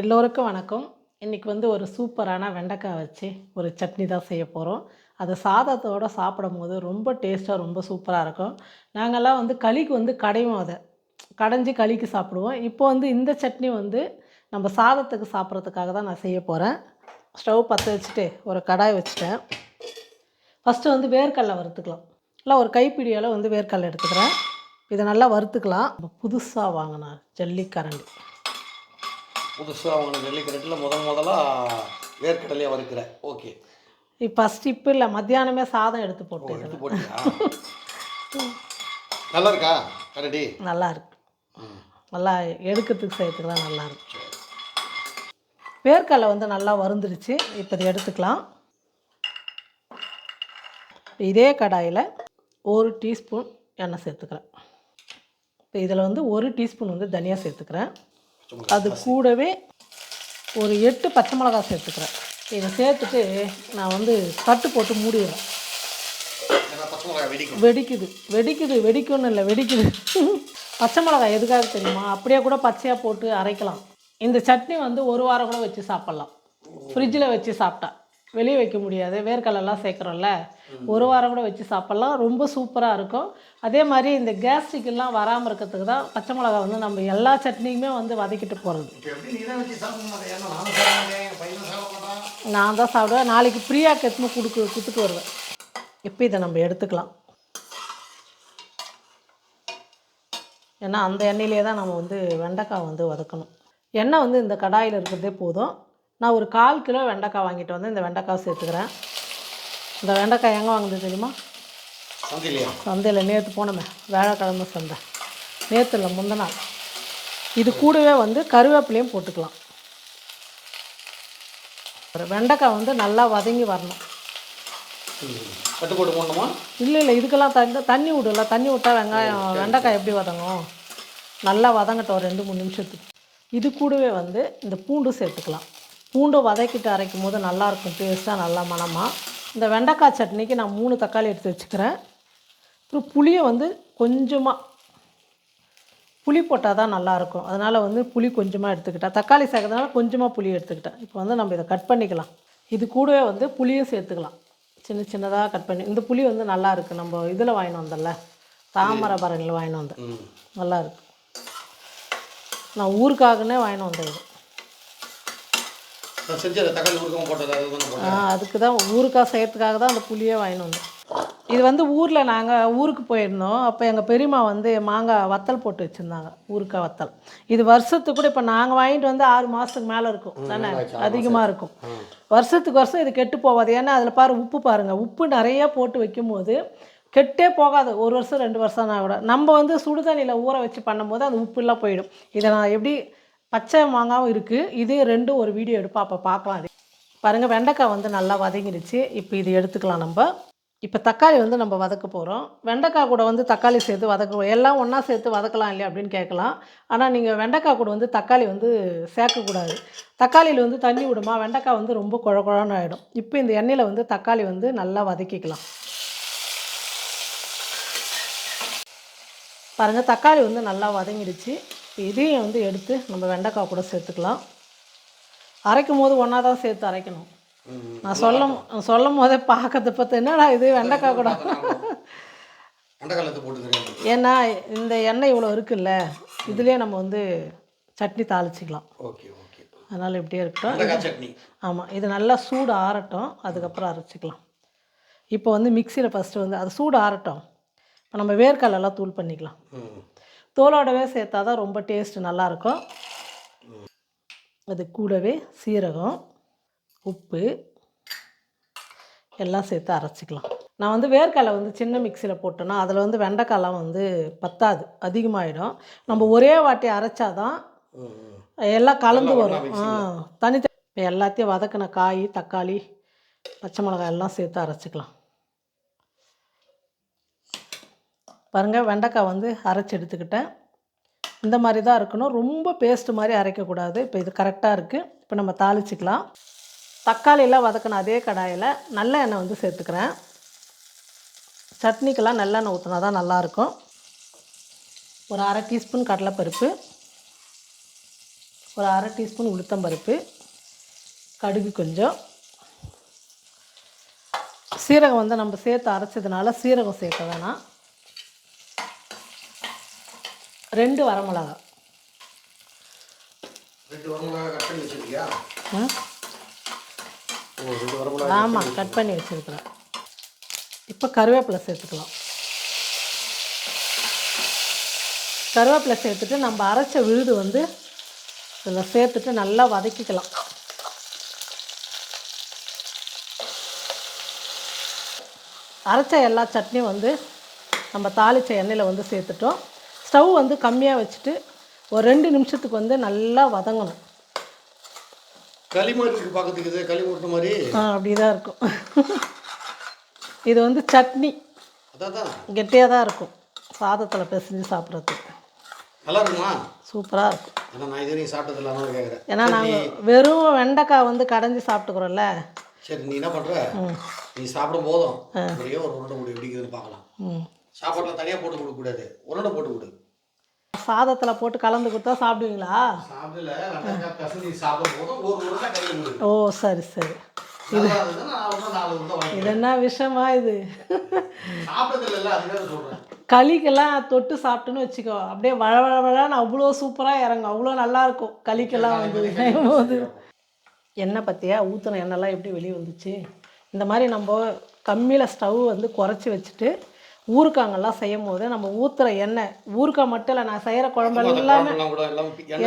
எல்லோருக்கும் வணக்கம். இன்றைக்கி வந்து ஒரு சூப்பரான வெண்டைக்காய் வச்சு ஒரு சட்னி தான் செய்ய போகிறோம் அது சாதத்தோடு சாப்பிடும் போது ரொம்ப டேஸ்ட்டாக ரொம்ப சூப்பராக இருக்கும். நாங்கள்லாம் வந்து களிக்கு வந்து கடையும் அதை. கடைஞ்சி களிக்கு சாப்பிடுவோம். இப்போ வந்து இந்த சட்னி வந்து நம்ம சாதத்துக்கு சாப்பிட்றதுக்காக தான் நான் செய்ய போகிறேன் ஸ்டவ் பற்ற வச்சுட்டு ஒரு கடாய் வச்சுட்டேன். ஃபஸ்ட்டு வந்து வேர்க்கடலை வறுத்துக்கலாம். இல்லை ஒரு கைப்பிடியால் வந்து வேர்க்கடலை எடுத்துக்கிறேன். இதை நல்லா வறுத்துக்கலாம். புதுசாக வாங்கினேன் ஜல்லிக்கரண்டி. புதுசாக அவங்க நெல்லிக்கரட்டில் முதல் முதலாக வேர்க்கடலையை வறுக்கிற ஓகே. இப்போ ஃபஸ்ட் இப்போ இல்லை மத்தியானமே சாதம் எடுத்து போட்டு எடுத்து போட்டியா? நல்லா இருக்கா? கரடி? நல்லா இருக்கு. நல்லா எடுக்கிறதுக்கு செய்யறதுக்குலாம் நல்லா இருக்கு. வேர்க்கடலை வந்து நல்லா வறுந்துருச்சு. இப்போ இதை எடுத்துக்கலாம். இதே கடாயில் ஒரு டீஸ்பூன் எண்ணெய் சேர்த்துக்கிறேன். இப்போ இதில் வந்து ஒரு டீஸ்பூன் வந்து தனியா சேர்த்துக்கிறேன். அது கூடவே ஒரு எட்டு பச்சை மிளகாய் சேர்த்துக்கிறேன். இதை சேர்த்துட்டு நான் வந்து தட்டு போட்டு மூடிடுறேன். வெடிக்குது. வெடிக்குது வெடிக்கும்னு இல்லை வெடிக்குது. பச்சை மிளகாய் எதுக்காக தெரியுமா? அப்படியே கூட பச்சையாக போட்டு அரைக்கலாம். இந்த சட்னி வந்து ஒரு வாரம் கூட வச்சு சாப்பிட்லாம். ஃப்ரிட்ஜில் வச்சு சாப்பிட்டா. வெளியே வைக்க முடியாது. வேர்க்கடலாம் சேர்க்குறோம்ல. ஒரு வாரம் கூட வச்சு சாப்பிட்லாம். ரொம்ப சூப்பராக இருக்கும். அதே மாதிரி இந்த கேஸ்ட்ரிக் எல்லாம் வராமல் இருக்கிறதுக்கு தான் பச்சை மிளகாய் வந்து நம்ம எல்லா சட்னியுமே வந்து வதக்கிட்டு போகிறது நான் தான் சாப்பிடுவேன். நாளைக்கு பிரியாக்கு எடுத்துன்னு கொடுக்கு கொடுத்துட்டு வருவேன். இப்போ இதை நம்ம எடுத்துக்கலாம்? ஏன்னா அந்த எண்ணெயிலே தான் நம்ம வந்து வெண்டைக்காய் வந்து வதக்கணும். எண்ணெய் வந்து இந்த கடாயில் இருக்கிறதே போதும். நான் ஒரு கால் கிலோ வெண்டைக்காய் வாங்கிட்டு வந்து இந்த வெண்டைக்காய் சேர்த்துக்கிறேன். இந்த வெண்டைக்காய் எங்கே வாங்குது தெரியுமா? சந்தையில் நேற்று போனோமே வேலைக்கிழமை சந்தை. நேற்று இல்லை முந்தின நாள். இது கூடவே வந்து கருவேப்பிலையும் போட்டுக்கலாம். வெண்டைக்காய் வந்து நல்லா வதங்கி வரணும். கட்டு போட்டு போடணுமா? இல்லை இல்லை இதுக்கெல்லாம் தண்ணி தண்ணி விடல தண்ணி விட்டால் வெங்காயம் வெண்டைக்காய் எப்படி வதங்கும்? நல்லா வதங்கட்டும் ஒரு ரெண்டு மூணு நிமிஷத்துக்கு. இது கூடவே வந்து இந்த பூண்டு சேர்த்துக்கலாம். பூண்டு வதக்கிட்டு அரைக்கும் போது நல்லாயிருக்கும் டேஸ்ட்டாக நல்லா மணமாக இந்த வெண்டைக்காய் சட்னிக்கு நான் மூணு தக்காளி எடுத்து வச்சுக்கிறேன். அப்புறம் புளியை வந்து கொஞ்சமாக புளி போட்டால் தான் நல்லாயிருக்கும். அதனால் வந்து புளி கொஞ்சமாக எடுத்துக்கிட்டேன். தக்காளி சேர்க்கறதுனால கொஞ்சமாக புளி எடுத்துக்கிட்டேன். இப்போ வந்து நம்ம இதை கட் பண்ணிக்கலாம். இது கூடவே வந்து புளியும் சேர்த்துக்கலாம். சின்ன சின்னதாக கட் பண்ணி இந்த புளி வந்து நல்லா இருக்குது நம்ம இதில் வாங்கினு வந்தோம்ல தாமரை பரணியில் வாங்கினு வந்தேன். ம். நல்லா இருக்கு நான் ஊருக்காகனே வாங்கினு வந்தேன் இது நான் செஞ்ச அந்த தக்காளி உருக்கம் போட்டது அது தானே ஆ அதுக்கு தான் ஊருக்காக செய்யறதுக்காக தான் அந்த புளியே வாங்கினு வந்தோம் இது வந்து ஊரில் நாங்கள் ஊருக்கு போயிருந்தோம். அப்போ எங்கள் பெரியம்மா வந்து மாங்காய் வத்தல் போட்டு வச்சுருந்தாங்க ஊருக்காய் வத்தல். இது வருஷத்துக்கு கூட இப்போ நாங்கள் வாங்கிட்டு வந்து ஆறு மாதத்துக்கு மேலே இருக்கும். தானே? அதிகமாக இருக்கும். வருஷத்துக்கு வருஷம் இது கெட்டு போகாது. ஏன்னா அதில் பாரு உப்பு பாருங்கள் உப்பு நிறைய போட்டு வைக்கும்போது கெட்டே போகாது. ஒரு வருஷம் ரெண்டு வருஷம்னா கூட. நம்ம வந்து சுடுதண்ணியில் ஊற வச்சு பண்ணும்போது அந்த உப்புலாம் போயிடும். இதை நான் எப்படி பச்சை மாங்காவும் இருக்குது இது ரெண்டும் ஒரு வீடியோ எடுப்போம் அப்போ பார்க்கலாம் அது. பாருங்கள் வெண்டைக்காய் வந்து நல்லா வதங்கிடுச்சு இப்போ இது எடுத்துக்கலாம் நம்ம. இப்போ தக்காளி வந்து நம்ம வதக்க போகிறோம் வெண்டைக்காய் கூட வந்து தக்காளி சேர்த்து வதக்க எல்லாம் ஒன்றா சேர்த்து வதக்கலாம் இல்லையா அப்படின்னு கேட்கலாம். ஆனால் நீங்கள் வெண்டைக்காய் கூட வந்து தக்காளி வந்து சேர்க்கக்கூடாது. தக்காளியில் வந்து தண்ணி விடுமா? வெண்டைக்காய் வந்து ரொம்ப குழகுழன்னு ஆகிடும் இப்போ இந்த எண்ணெயில் வந்து தக்காளி வந்து நல்லா வதக்கிக்கலாம். பாருங்கள் தக்காளி வந்து நல்லா வதங்கிடுச்சு இதையும் வந்து எடுத்து நம்ம வெண்டைக்காய் கூட சேர்த்துக்கலாம். அரைக்கும் போது ஒன்றா தான் சேர்த்து அரைக்கணும். நான் சொல்லும் சொல்லும் போதே பார்க்கறத பார்த்து என்னடா இது வெண்டைக்காய் கூட? ஏன்னா இந்த எண்ணெய் இவ்வளோ இருக்குல்ல இதுலேயே நம்ம வந்து சட்னி தாளிச்சிக்கலாம். Okay okay. அதனால் இப்படியே இருக்கட்டும். சட்னி. ஆமாம் இது நல்லா சூடு ஆறட்டும் அதுக்கப்புறம் அரைச்சிக்கலாம். இப்போ வந்து மிக்சியில் ஃபஸ்ட்டு வந்து அது சூடு ஆறட்டும். இப்போ நம்ம வேர்க்கடலெல்லாம் தூள் பண்ணிக்கலாம். ம். தோலோடவே சேர்த்தா தான் ரொம்ப டேஸ்ட்டு நல்லாயிருக்கும். அது கூடவே சீரகம் உப்பு எல்லாம் சேர்த்து அரைச்சிக்கலாம். நான் வந்து வேர்க்கடலை வந்து சின்ன மிக்சியில் போட்டேன்னா அதில் வந்து வெண்டைக்காய்லாம் வந்து பத்தாது அதிகமாகிடும் நம்ம ஒரே வாட்டி அரைச்சாதான் ம் ம் எல்லாம் கலந்து வரும் தனி இப்போ எல்லாத்தையும் வதக்கின காய் தக்காளி பச்சை மிளகாய் எல்லாம் சேர்த்து அரைச்சிக்கலாம். பாருங்கள் வெண்டைக்காய் வந்து அரைச்சி எடுத்துக்கிட்டேன். இந்த மாதிரி தான் இருக்கணும். ரொம்ப பேஸ்ட்டு மாதிரி அரைக்கக்கூடாது. இப்போ இது கரெக்டாக இருக்குது இப்போ நம்ம தாளிச்சிக்கலாம். தக்காளியெல்லாம் வதக்கின அதே கடாயில் நல்ல எண்ணெய் வந்து சேர்த்துக்கிறேன். சட்னிக்கெல்லாம் நல்லெண்ணெய் ஊற்றினா தான் நல்லாயிருக்கும். ஒரு அரை டீஸ்பூன் கடலைப்பருப்பு. ஒரு அரை டீஸ்பூன் உளுத்தம்பருப்பு. கடுகு கொஞ்சம். சீரகம் வந்து நம்ம சேர்த்து அரைச்சதுனால சீரகம் சேர்க்க வேணாம் ரெண்டு வரமிளகா ரெண்டு வரமிளகா கட் பண்ணி வச்சிருக்கியா ஆ ஓ ரெண்டு வரமிளகா. ஆமாம் கட் பண்ணி வச்சுருக்குறேன். இப்போ கருவேப்பிலை சேர்த்துக்கலாம். கருவேப்பிலை சேர்த்துட்டு நம்ம அரைச்ச விழுது வந்து இதில் சேர்த்துட்டு நல்லா வதக்கிக்கலாம். அரைச்ச எல்லா சட்னியும் வந்து நம்ம தாளிச்ச எண்ணெயில் வந்து சேர்த்துட்டோம். ஸ்டவ் வந்து கம்மியாக வச்சுட்டு ஒரு ரெண்டு நிமிஷத்துக்கு வந்து நல்லா வதங்கணும். களி மாதிரி இருக்கு பார்க்கறதுக்கு இது களி மூட்டை மாதிரி? ஆ அப்படி தான் இருக்கும். இது வந்து சட்னி. அதான் தான் கெட்டியாக தான் இருக்கும். சாதத்தில் பிசைஞ்சு சாப்பிட்றதுக்கு. நல்லா இருக்குமா சூப்பராக இருக்கும். ஏன்னா நான் இது வரைக்கும் சாப்பிட்டது இல்லை அதனால கேட்குறேன் ஏன்னா நாங்கள் வெறும் வெண்டைக்காய் வந்து கடைஞ்சி சாப்பிட்டுக்குறோம்ல. சரி நீ என்ன பண்ணுற நீ சாப்பிடும் போதும் ஒரே ஒரு உருண்டை முடி பிடிக்குதுன்னு பார்க்கலாம். சாப்பாட்டில் தனியாக போட்டு கொடுக்கக்கூடாது. உருண்டை போட்டு கொடு. சாதத்தில் போட்டு கலந்து கொடுத்தா சாப்பிடுவீங்களா? ஓ சரி சரி. வாங்கி இது என்ன விஷயமா இது? களிக்கெல்லாம் தொட்டு சாப்பிட்டுன்னு வச்சுக்கோ. அப்படியே வழ வழ வழன்னு அவ்வளோ சூப்பராக இறங்கும். அவ்வளோ நல்லாயிருக்கும் களிக்கெல்லாம் வந்து போது எண்ணெய் பற்றியா ஊற்றின எண்ணெய்லாம் எப்படி வெளியே வந்துச்சு? இந்த மாதிரி நம்ம கம்மியில் ஸ்டவ் வந்து குறைச்சி வச்சுட்டு ஊறுக்காங்கெல்லாம் செய்யும் போது நம்ம ஊற்றுற எண்ணெய் ஊறுக்காய் மட்டும் இல்லை நான் செய்கிற குழம்பு எல்லாமே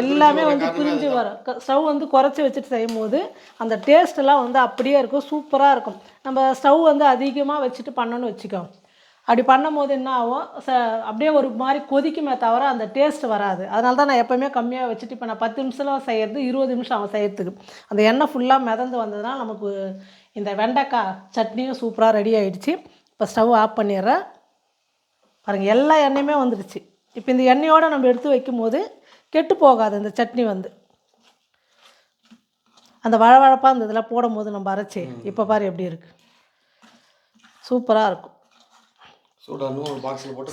எல்லாம் வந்து பிரிஞ்சு வரும். ஸ்டவ் வந்து குறைச்சி வச்சுட்டு செய்யும் போது அந்த டேஸ்ட்டெல்லாம் வந்து அப்படியே இருக்கும் சூப்பராக இருக்கும். நம்ம ஸ்டவ் வந்து அதிகமாக வச்சுட்டு பண்ணோன்னு வச்சுக்கோ. அப்படி பண்ணும்போது என்ன ஆகும்? ச அப்படியே ஒரு மாதிரி கொதிக்குமே தவிர அந்த டேஸ்ட் வராது. அதனால தான் நான் எப்போவுமே கம்மியாக வச்சுட்டு இப்போ நான் பத்து நிமிஷம் செய்கிறது இருபது நிமிஷம் ஆகும் செய்யறதுக்கு. அந்த எண்ணெய் ஃபுல்லாக மிதந்து வந்ததுன்னா நமக்கு இந்த வெண்டைக்காய் சட்னியும் சூப்பராக ரெடி ஆயிடுச்சு. இப்போ ஸ்டவ் ஆஃப் பண்ணிடுறேன். பாருங்கள் எல்லா எண்ணெயுமே வந்துடுச்சு இப்போ இந்த எண்ணெயோடு நம்ம எடுத்து வைக்கும்போது கெட்டு போகாது இந்த சட்னி வந்து. அந்த வழவழப்பாக அந்த இதெல்லாம் போடும்போது நம்ம அரைச்சி இப்போ பாரு எப்படி இருக்கு. சூப்பராக இருக்கும்.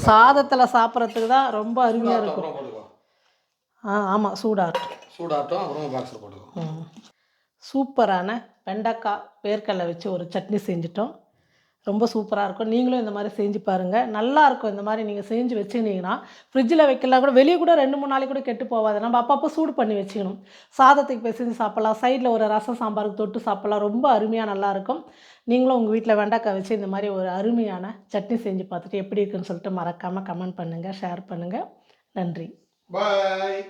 சாதத்தில் சாப்பிட்றதுக்கு தான் ரொம்ப அருமையாக இருக்கும். ஆ ஆமாம் இருக்கும் சூடாட்டம் அப்புறம் பாக்ஸில் போட்டுக்கோ ம். சூப்பரான வெண்டைக்காய் வேர்க்கடலை வச்சு ஒரு சட்னி செஞ்சிட்டோம். ரொம்ப சூப்பராக இருக்கும். நீங்களும் இந்த மாதிரி செஞ்சு பாருங்கள் நல்லாயிருக்கும் இந்த மாதிரி நீங்கள் செஞ்சு வச்சுக்கினீங்கன்னா ஃப்ரிட்ஜில் வைக்கலாம் கூட வெளியே கூட ரெண்டு மூணு நாளைக்கு கூட கெட்டு போகாது. நம்ம அப்பப்போ சூடு பண்ணி வச்சுக்கணும். சாதத்துக்கு பிசைஞ்சு சாப்பிட்லாம். சைடில் ஒரு ரசம் சாம்பாருக்கு தொட்டு சாப்பிட்லாம். ரொம்ப அருமையாக நல்லாயிருக்கும் நீங்களும் உங்கள் வீட்டில் வெண்டைக்காய் வச்சு இந்த மாதிரி ஒரு அருமையான சட்னி செஞ்சு பார்த்துட்டு எப்படி இருக்குன்னு சொல்லிட்டு மறக்காமல் கமெண்ட் பண்ணுங்கள் ஷேர் பண்ணுங்கள் நன்றி. பாய்